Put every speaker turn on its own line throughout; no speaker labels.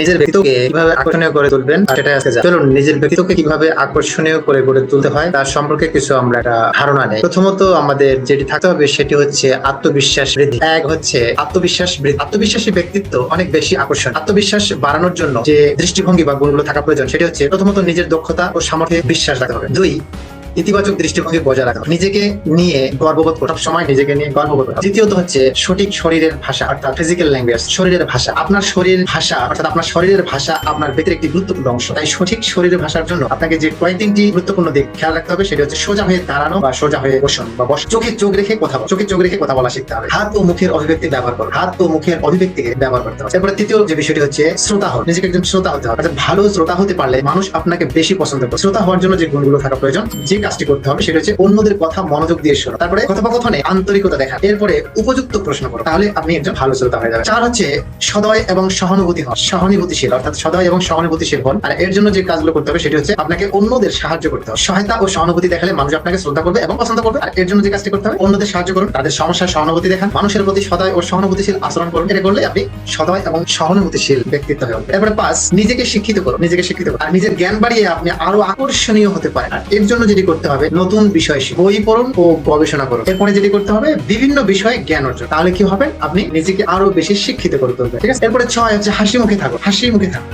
নিজের ব্যক্তিত্বকে কীভাবে আকর্ষণীয় করে তুলবেন সেটাই আজকে। চলুন, নিজের ব্যক্তিত্বকে কীভাবে আকর্ষণীয় করে গড়ে তুলতে হয়, তার সম্পর্কে কিছু আমরা একটা ধারণা নেই। প্রথমত আমাদের যেটি থাকতে হবে, সেটি হচ্ছে আত্মবিশ্বাস বৃদ্ধি। এক হচ্ছে আত্মবিশ্বাস বৃদ্ধি। আত্মবিশ্বাসী ব্যক্তিত্ব অনেক বেশি আকর্ষণ আত্মবিশ্বাস বাড়ানোর জন্য যে দৃষ্টিভঙ্গি বা গুণগুলো থাকা প্রয়োজন, সেটি হচ্ছে প্রথমত নিজের দক্ষতা ও সামর্থ্যে বিশ্বাস রাখতে হবে। দুই ইতিবাচক দৃষ্টিভঙ্গি বজায় রাখা। নিজেকে নিয়ে গর্ববোধ করা সময় নিজেকে নিয়ে গর্ববোধ করা। দ্বিতীয়ত হচ্ছে সঠিক শরীরের ভাষা, অর্থাৎ ফিজিক্যাল ল্যাঙ্গুয়েজ শরীরের ভাষা। আপনার শরীর ভাষা, অর্থাৎ আপনার শরীরের ভাষা আপনার ভেতরে একটি গুরুত্বপূর্ণ অংশ। তাই সঠিক শরীরের ভাষার জন্য আপনাকে যে কয়েক তিনটি গুরুত্বপূর্ণ দিক খেয়াল রাখতে হবে, সেটা হচ্ছে সোজা হয়ে দাঁড়ানো বা সোজা হয়ে বসুন বা বস। চোখে চোখ রেখে কথা বলা, চোখে চোখ রেখে কথা বলা শিখতে হবে। হাত ও মুখের অভিব্যক্তি ব্যবহার করো। হাত ও মুখের অভিব্যক্তিকে ব্যবহার করতে হবে। তারপরে তৃতীয় যে বিষয়টি হচ্ছে শ্রোতা হও নিজেকে একজন শ্রোতা হতে হবে। ভালো শ্রোতা হতে পারলে মানুষ আপনাকে বেশি পছন্দ করে। শ্রোতা হওয়ার জন্য যে গুণগুলো থাকা প্রয়োজন, যে কাজটি করতে হবে, সেটা হচ্ছে অন্যদের কথা মনোযোগ দিয়ে শোনো। তারপরে কথোপকথনে আন্তরিকতা দেখা। এরপরে উপযুক্ত প্রশ্ন করো। তাহলে আপনি একজন ভালো শ্রোতা হয়ে যাবেন। চার হচ্ছে সদয় এবং সহানুভূতি হন। সহানুভূতিশীল, অর্থাৎ সদয় এবং সহানুভূতিশীল হন। আর এর জন্য যে কাজগুলো করতে হবে, সেটি হচ্ছে আপনাকে অন্যদের সাহায্য করতে হবে। সহায়তা ও সহানুভূতি দেখালে মানুষ আপনাকে শ্রদ্ধা করবে এবং পছন্দ করবে। আর এর জন্য যে কাজটি করতে হবে, অন্যদের সাহায্য করুন। তাদের সমস্যার সহানুভূতি দেখান। মানুষের প্রতি সদয় ও সহানুভূতিশীল আচরণ করুন। এটা করলে আপনি সদয় এবং সহানুভূতিশীল ব্যক্তিত্ব হয়ে উঠবেন। এরপরে পাঁচ, নিজেকে শিক্ষিত করুন। নিজেকে শিক্ষিত করুন। আর নিজের জ্ঞান বাড়িয়ে আপনি আরও আকর্ষণীয় হতে পারেন। আর এর জন্য যেটি করতে হবে, নতুন বিষয় বই পড়ুন ও গবেষণা করুন। এরপরে যেটি করতে হবে, বিভিন্ন বিষয়ে জ্ঞান অর্জন। তাহলে কি হবে? আপনি নিজেকে আরও বেশি শিক্ষিত করে তুলবেন। ঠিক আছে? এরপরে ছয় হচ্ছে হাসি মুখে থাকুন। হাসি মুখে থাকো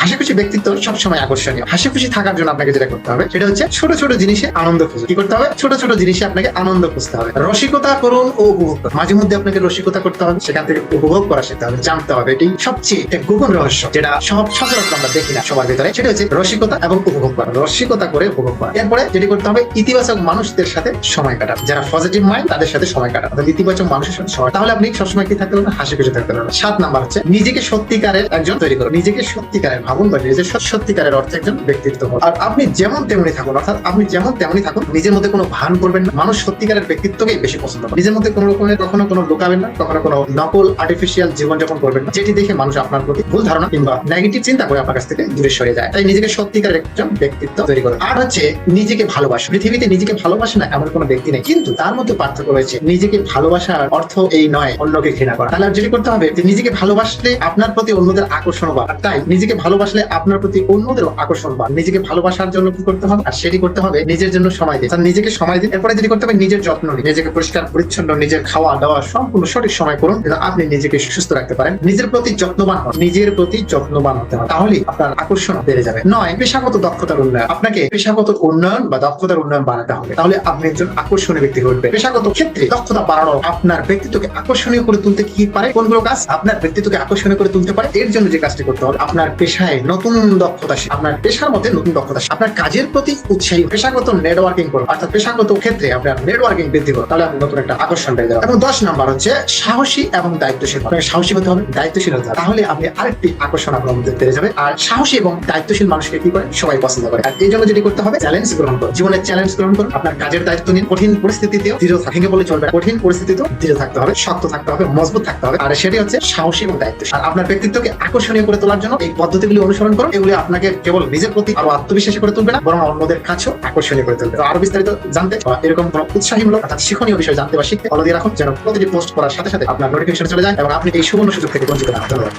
হাসি খুশি ব্যক্তিত্ব সবসময় আকর্ষণীয়। হাসি খুশি থাকার জন্য আপনাকে যেটা করতে হবে, সেটা হচ্ছে ছোট ছোট জিনিসে আনন্দ খুঁজুন কি করতে হবে? ছোট ছোট জিনিসে আপনাকে আনন্দ খুঁজতে হবে। রসিকতা করুন ও উপভোগ করুন। মাঝে মধ্যে আপনাকে রসিকতা করতে হবে, সেখান থেকে উপভোগ করা শিখতে হবে, জানতে হবে। এটি সবচেয়ে একটা গোপন রহস্য, যেটা সব সচরাচর আমরা দেখি না সবার ভিতরে। সেটা হচ্ছে রসিকতা এবং উপভোগ করা। রসিকতা করে উপভোগ করা। এরপরে যেটি করতে হবে, ইতিবাচক মানুষদের সাথে সময় কাটানো। যারা পজিটিভ মাইন্ড তাদের সাথে সময় কাটানো। অর্থাৎ ইতিবাচক মানুষের সাথে সময় তাহলে আপনি সবসময় কি থাকতে পারবেন? হাসি খুশি থাকতে পারবেন। সাত নাম্বার হচ্ছে, নিজেকে সত্যিকারের একজন তৈরি করুন। নিজেকে সত্যিকারের ভাবুন বা নিজের সত্যিকারের অর্থে একজন ব্যক্তিত্ব হন। আর আপনি যেমন তেমনি থাকুন, অর্থাৎ আপনি যেমন তেমনি থাকুন, নিজের মধ্যে কোনো ভান করবেন না। মানুষ সত্যিকারের ব্যক্তিত্বকেই বেশি পছন্দ করে। নিজের মধ্যে কোনো রকমের কখনো কোনো লুকাবেন না, কখনো কোনো নকল আর্টিফিশিয়াল জীবনযাপন করবেন না, যেটি দেখে মানুষ আপনার প্রতি ভুল ধারণা কিংবা নেগেটিভ চিন্তা করে আপনার কাছ থেকে দূরে সরে যায়। তাই নিজেকে সত্যিকারের একজন ব্যক্তিত্ব তৈরি করুন। আর হচ্ছে নিজেকে ভালোবাসা পৃথিবীতে নিজেকে ভালোবাসে না এমন কোনো ব্যক্তি নেই। কিন্তু তার মধ্যে পার্থক্য রয়েছে। নিজেকে ভালোবাসার অর্থ এই নয়, অন্যকে ঘৃণা করা। তাহলে যেটি করতে হবে নিজেকে ভালোবাসলে আপনার প্রতি অন্যদের আকর্ষণ বাড়ে তাই নিজেকে ভালোবাসলে আপনার প্রতি অন্যদেরও আকর্ষণ বাড়ে। নিজেকে ভালোবাসার জন্য কি করতে হবে? আর সেটি করতে হবে নিজের জন্য সময় দিন নিজেকে সময় দিন এরপরে যেটি করতে হবে, নিজের যত্ন নিন নিজেকে পরিষ্কার, পরিচ্ছন্ন, নিজের খাওয়া দাওয়া সম্পূর্ণ সঠিক সময় করুন যেন আপনি নিজেকে সুস্থ রাখতে পারেন। নিজের প্রতি যত্নবান হন। নিজের প্রতি যত্নবান হতে হবে। তাহলে আপনার আকর্ষণ বেড়ে যাবে। নয়, পেশাগত দক্ষতার উন্নয়ন। আপনাকে পেশাগত উন্নয়ন বা দক্ষতার উন্নয়ন বাড়াতে হবে। তাহলে আপনি একজন আকর্ষণীয় ব্যক্তি উঠবেন। পেশাগত ক্ষেত্রে দক্ষতা বাড়ানো আপনার ব্যক্তিত্বকে আকর্ষণীয় করে তুলতে কি পারে? কোনগুলো কাজ আপনার ব্যক্তিত্বকে আকর্ষণীয় করে তুলতে পারে? এর জন্য যে কাজটি করতে হবে, আপনার পেশায় নতুন দক্ষতা। আপনার পেশার মধ্যে নতুন দক্ষতা। আপনার কাজের প্রতি উৎসাহী, পেশাগত নেটওয়ার্কিং করুন অর্থাৎ পেশাগত ক্ষেত্রে আপনার নেটওয়ার্কিং বৃদ্ধি করুন তাহলে আপনি নতুন একটা আকর্ষণ পেয়ে যাবেন। এবং দশ নাম্বার হচ্ছে সাহসী এবং দায়িত্বশীল আপনাকে সাহসী হতে হবে, দায়িত্বশীল হতে হবে। তাহলে আপনি আরেকটি আকর্ষণ আপনার মধ্যে পেয়ে যাবে আর সাহসী এবং দায়িত্বশীল মানুষকে কি করে? সবাই পছন্দ করে। আর এই জন্য যেটি করতে হবে চ্যালেঞ্জ গ্রহণ করুন জীবনের চ্যালেঞ্জ গ্রহণ করুন আপনার কাজের দায়িত্ব নিন। কঠিন পরিস্থিতিতেও দৃঢ় ভেঙে বলে চলবে কঠিন পরিস্থিতিতেও দৃঢ় থাকতে হবে, শক্ত থাকতে হবে, মজবুত থাকতে হবে। আর সেটি হচ্ছে সাহসী এবং দায়িত্বশীল। আর আপনার ব্যক্তিত্বকে আকর্ষণীয় করে তোলার জন্য এই পদ্ধতিগুলি অনুসরণ করুন এগুলি আপনাকে কেবল নিজের প্রতি আরও আত্মবিশ্বাসী করে তুলবে না, বরং অন্যদের কাছেও আকর্ষণীয় করে তুলবে। আরও বিস্তারিত জানতে বা এরকম কোনো উৎসাহীমূলক অর্থাৎ শিক্ষণীয় বিষয় জানতে বা শিখতে ফলো দিয়ে রাখুন, যেন প্রতিটি পোস্ট করার সাথে সাথে আপনার নোটিফিকেশন চলে যায় এবং আপনি এই সুবর্ণ সুযোগ থেকে বঞ্চিত না ধন্যবাদ